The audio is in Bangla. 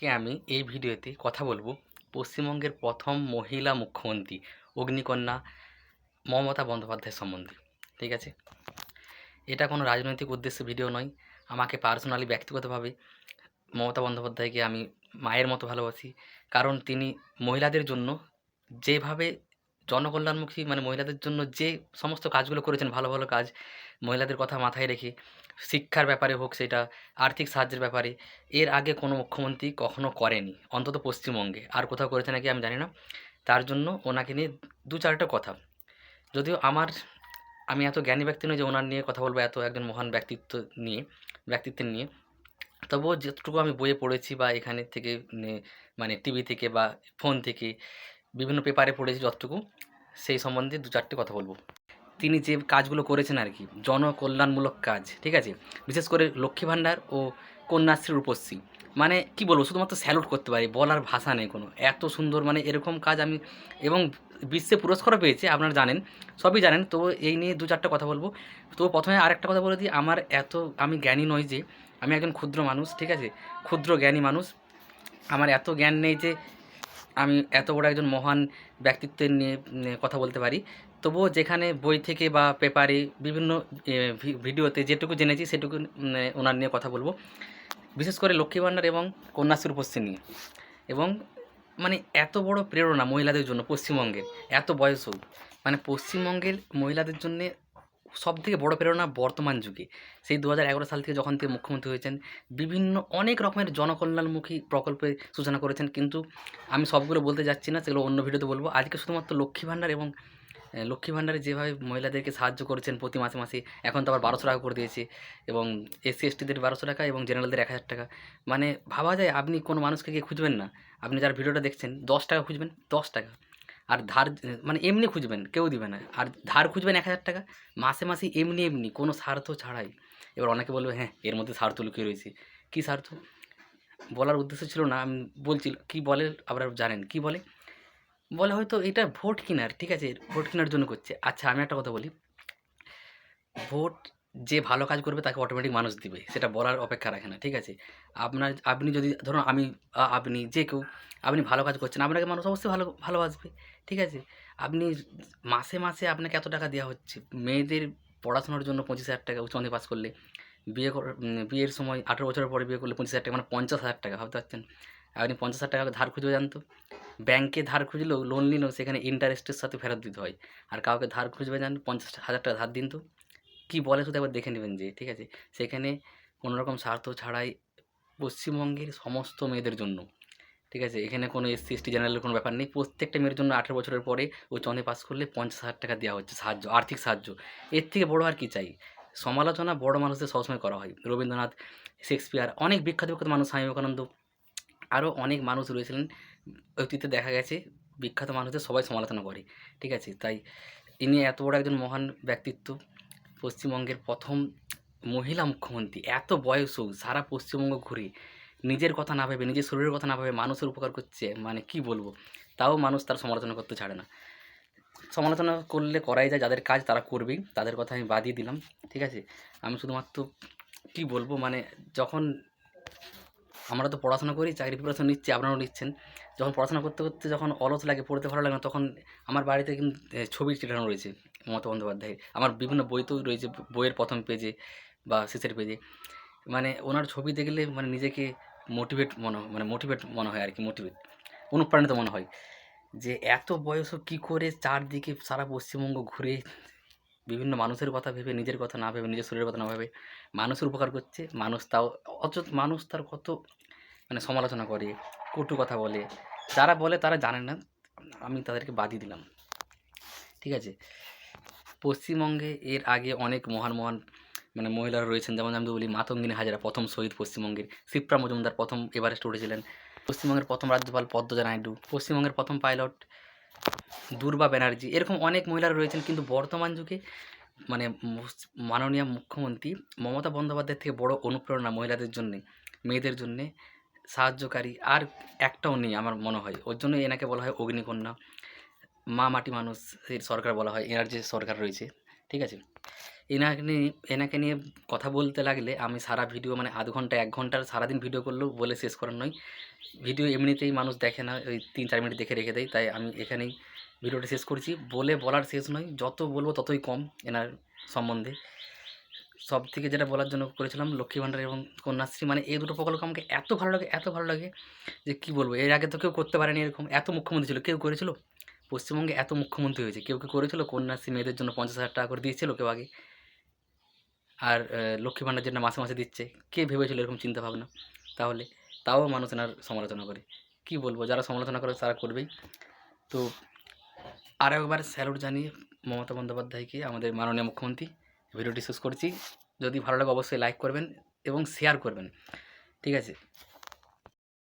আজকে আমি এই ভিডিওতে কথা বলব পশ্চিমবঙ্গের প্রথম মহিলা মুখ্যমন্ত্রী অগ্নিকন্যা মমতা বন্দ্যোপাধ্যায় সম্বন্ধে, ঠিক আছে? এটা কোনো রাজনৈতিক উদ্দেশ্যে ভিডিও নয়। আমাকে পার্সোনালি ব্যক্তিগতভাবে মমতা বন্দ্যোপাধ্যায়কে আমি মায়ের মতো ভালোবাসি। কারণ তিনি মহিলাদের জন্য যেভাবে জনকল্যাণমুখী মানে মহিলাদের জন্য যে সমস্ত কাজগুলো করেছেন, ভালো ভালো কাজ, মহিলাদের কথা মাথায় রেখে শিক্ষার ব্যাপারে হোক সেটা, আর্থিক সাহায্যের ব্যাপারে, এর আগে কোনো মুখ্যমন্ত্রী কখনো করেনি, অন্তত পশ্চিমবঙ্গে। আর কোথাও করেছে নাকি আমি জানি না। তার জন্য ওনাকে নিয়ে দু চারটা কথা। যদিও আমার, আমি এত জ্ঞানী ব্যক্তি নই যে ওনার নিয়ে কথা বলব এত একজন মহান ব্যক্তিত্ব নিয়ে, ব্যক্তিত্বের নিয়ে। তবুও যতটুকু আমি বইয়ে পড়েছি বা এখানে থেকে মানে টিভি থেকে বা ফোন থেকে, বিভিন্ন পেপারে পড়েছি যতটুকু, সেই সম্বন্ধে দু চারটে কথা বলব। তিনি যে কাজগুলো করেছেন আর কি, জনকল্যাণমূলক কাজ, ঠিক আছে? বিশেষ করে লক্ষ্মী ভাণ্ডার ও কন্যাশ্রীর রূপশ্রী। মানে কি বলব, শুধুমাত্র স্যালুট করতে পারি, বলার ভাষা নেই কোনো। এত সুন্দর মানে এরকম কাজ আমি এবং বিশ্বে পুরস্কারও পেয়েছে, আপনারা জানেন, সবই জানেন। তো এই নিয়ে দু চারটা কথা বলব। তো প্রথমে আরেকটা কথা বলে দিই, আমার এত, আমি জ্ঞানী নই যে, আমি একজন ক্ষুদ্র মানুষ, ঠিক আছে? ক্ষুদ্র জ্ঞানী মানুষ। আমার এত জ্ঞান নেই যে, আমি এত বড় একজন মহান ব্যক্তিত্বের নিয়ে কথা বলতে পারি। তবুও যেখানে বই থেকে বা পেপারে বিভিন্ন ভিডিওতে যেটুকু জেনেছি সেটুকু ওনার নিয়ে কথা বলব। বিশেষ করে লক্ষ্মী ভাণ্ডার এবং কন্যাশ্রী উপস্থিত নিয়ে। এবং মানে এত বড় প্রেরণা মহিলাদের জন্য পশ্চিমবঙ্গের, এত বয়সও মানে পশ্চিমবঙ্গের মহিলাদের জন্যে সব থেকে বড় প্রেরণা বর্তমান যুগে। সেই দু হাজার এগারো সাল থেকে যখন থেকে মুখ্যমন্ত্রী হয়েছেন, বিভিন্ন অনেক রকমের জনকল্যাণমুখী প্রকল্পের সূচনা করেছেন। কিন্তু আমি সবগুলো বলতে যাচ্ছি না, সেগুলো অন্য ভিডিওতে বলব। আজকে শুধুমাত্র লক্ষ্মী ভাণ্ডার এবং লক্ষ্মী ভাণ্ডারে যেভাবে মহিলাদেরকে সাহায্য করেছেন প্রতি মাসে মাসে, এখন তো আবার বারোশো টাকা করে দিয়েছে এবং এসসি এসটিদের বারোশো টাকা এবং জেনারেলদের এক হাজার টাকা। মানে ভাবা যায় আপনি কোনো মানুষকে গিয়ে খুঁজবেন না। আপনি যার ভিডিওটা দেখছেন, দশ টাকা খুঁজবেন, দশ টাকা। আর ধার মানে এমনি খুঁজবেন, কেউ দিবে না। আর ধার খুঁজবেন এক হাজার টাকা, মাসে মাসে এমনি এমনি, কোনো স্বার্থ ছাড়াই। এবার অনেকে বলবে হ্যাঁ এর মধ্যে স্বার্থ লুকিয়ে রয়েছে। কী স্বার্থ? বলার উদ্দেশ্য ছিল না, আমি বলছি, কী বলে আপনারা জানেন? কি বলে? বলে হয়তো এটা ভোট কেনার, ঠিক আছে? ভোট কেনার জন্য করছে। আচ্ছা আমি একটা কথা বলি। ভোট যে ভালো কাজ করবে তাকে অটোমেটিক মানুষ দিবে, সেটা বলার অপেক্ষা রাখে না, ঠিক আছে? আপনার, আপনি যদি, ধরুন আমি আপনি যে কেউ, আপনি ভালো কাজ করছেন, আপনাকে মানুষ অবশ্যই ভালো, ভালোবাসবে, ঠিক আছে? আপনি মাসে মাসে আপনাকে এত টাকা দেওয়া হচ্ছে, মেয়েদের পড়াশোনার জন্য পঁচিশ হাজার টাকা উচ্চ মাধ্যমিক পাস করলে, বিয়ে বিয়ের সময় আঠেরো বছরের পরে বিয়ে করলে পঁচিশ হাজার টাকা মানে পঞ্চাশ হাজার টাকা, ভাবতে পারছেন? আপনি পঞ্চাশ হাজার টাকা ধার খুঁজবে জানতো? ব্যাংকে ধার খুঁজলেও লোন নিলেও সেখানে ইন্টারেস্টের সাথে ফেরত দিতে হয়। আর কাউকে ধার খুঁজবে জান পঞ্চাশ হাজার টাকা ধার দিন তো। কী বলে শুধু একবার দেখে নেবেন যে, ঠিক আছে? সেখানে কোনো রকম স্বার্থ ছাড়াই পশ্চিমবঙ্গের সমস্ত মেয়েদের জন্য, ঠিক আছে? এখানে কোনো এসসি এসটি জেনারেলের কোনো ব্যাপার নেই। প্রত্যেকটা মেয়ের জন্য আঠেরো বছরের পরে চন্দে পাস করলে পঞ্চাশ হাজার টাকা দেওয়া হচ্ছে, সাহায্য, আর্থিক সাহায্য। এর থেকে বড় আর কি চাই? সমালোচনা বড় মানুষদের সবসময় করা হয়। রবীন্দ্রনাথ, শেক্সপিয়ার, অনেক বিখ্যাত বিখ্যাত মানুষ স্বামী বিবেকানন্দ। আরও অনেক মানুষ রয়েছিলেন। অতীতে দেখা গেছে, বিখ্যাত মানুষদের সবাই সমালোচনা করে, ঠিক আছে? তাই ইনি এত বড় একজন মহান ব্যক্তিত্ব, পশ্চিমবঙ্গের প্রথম মহিলা মুখ্যমন্ত্রী, এত বয়সও সারা পশ্চিমবঙ্গ ঘুরে নিজের কথা না ভেবে, নিজের শরীরের কথা না ভেবে মানুষের উপকার করছে মানে কি বলব? তাও মানুষ তার সমালোচনা করতে ছাড়ে না। সমালোচনা করলে করাই যায়, যাদের কাজ তারা করবেই, তাদের কথা আমি বাদিয়ে দিলাম, ঠিক আছে? আমি শুধুমাত্র কি বলব মানে যখন আমরা তো পড়াশোনা করি, চাকরি প্রিপারেশন নিচ্ছি, আপনারাও নিচ্ছেন। যখন পড়াশোনা করতে করতে যখন অলস লাগে, পড়তে ভালো লাগে না, তখন আমার বাড়িতে কিন্তু ছবি চিটানো রয়েছে, মমতা বন্দ্যোপাধ্যায়ের। আমার বিভিন্ন বইতেও রয়েছে, বইয়ের প্রথম পেজে বা শেষের পেজে মানে ওনার ছবি দেখলে মানে নিজেকে মোটিভেট মনে মানে মোটিভেট মনে হয় আর কি মোটিভেট অনুপ্রাণিত মনে হয়। যে এত বয়সও কী করে চারদিকে সারা পশ্চিমবঙ্গ ঘুরে বিভিন্ন মানুষের কথা ভেবে, নিজের কথা না ভেবে, নিজের শরীরের কথা না ভেবে মানুষের উপকার করছে, মানুষ তাও অথচ মানুষ তার কত মানে সমালোচনা করে, কটু কথা বলে, যারা বলে তারা জানে না, আমি তাদেরকে বাদই দিলাম। ঠিক আছে? পশ্চিমবঙ্গে এর আগে অনেক মহান মহান মানে মহিলারা রয়েছেন, যেমন আমি বলি মাতঙ্গিনী হাজারা, প্রথম শহীদ পশ্চিমবঙ্গের। শিপ্রা মজুমদার প্রথম এভারেস্ট উঠেছিলেন। পশ্চিমবঙ্গের প্রথম রাজ্যপাল পদ্মজা নাইডু, পশ্চিমবঙ্গের প্রথম পাইলট দুর্বা ব্যানার্জি, এরকম অনেক মহিলারা রয়েছেন, কিন্তু বর্তমান যুগে মানে মাননীয় মুখ্যমন্ত্রী মমতা বন্দ্যোপাধ্যায়ের থেকে বড় অনুপ্রেরণা মহিলাদের জন্যে, মেয়েদের জন্যে সাহায্যকারী আর একটাও নেই আমার মনে হয়। ওর জন্য এনাকে বলা হয় অগ্নিকন্যা। মা মাটি মানুষ, এর সরকার বলা হয়, এনার যে সরকার রয়েছে, ঠিক আছে? এনাকে নিয়ে এনাকে নিয়ে কথা বলতে লাগলে আমি সারা ভিডিও মানে আধ ঘণ্টা, এক ঘণ্টার সারাদিন ভিডিও করলেও বলে শেষ করার নয়। ভিডিও এমনিতেই মানুষ দেখে না, ওই তিন, চার মিনিট দেখে রেখে দেয়, তাই আমি এখানেই ভিডিওটা শেষ করছি। বলে বলার শেষ নয়, যত বলব ততই কম এনার সম্বন্ধে। সব থেকে যেটা বলার জন্য করেছিলাম লক্ষ্মী ভাণ্ডার এবং কন্যাশ্রী মানে এই দুটো প্রকল্প আমাকে এত ভালো লাগে, এত ভালো লাগে যে কি বলব? এর আগে তো কেউ করতে পারেনি এরকম, এত মুখ্যমন্ত্রী ছিল। কেউ করেছিল? পশ্চিমবঙ্গে এত মুখ্যমন্ত্রী হয়েছে। কেউ কেউ করেছিল? কন্যাশ্রী মেয়েদের জন্য পঞ্চাশ হাজার টাকা করে দিয়েছিল কেউ আগে। আর লক্ষ্মী ভাণ্ডার যেটা মাসে মাসে দিচ্ছে, কে ভেবেছিল এরকম চিন্তা ভাবনা তাহলে তাও মানুষ এনার সমালোচনা করে। কি বলব? যারা সমালোচনা করে তারা করবেই। তো আর একবার স্যালুট জানিয়ে মমতা বন্দ্যোপাধ্যায়কে, আমাদের মাননীয় মুখ্যমন্ত্রী ভিডিওটি শেষ করছি। যদি ভালো লাগে অবশ্যই লাইক করবেন এবং শেয়ার করবেন। ঠিক আছে?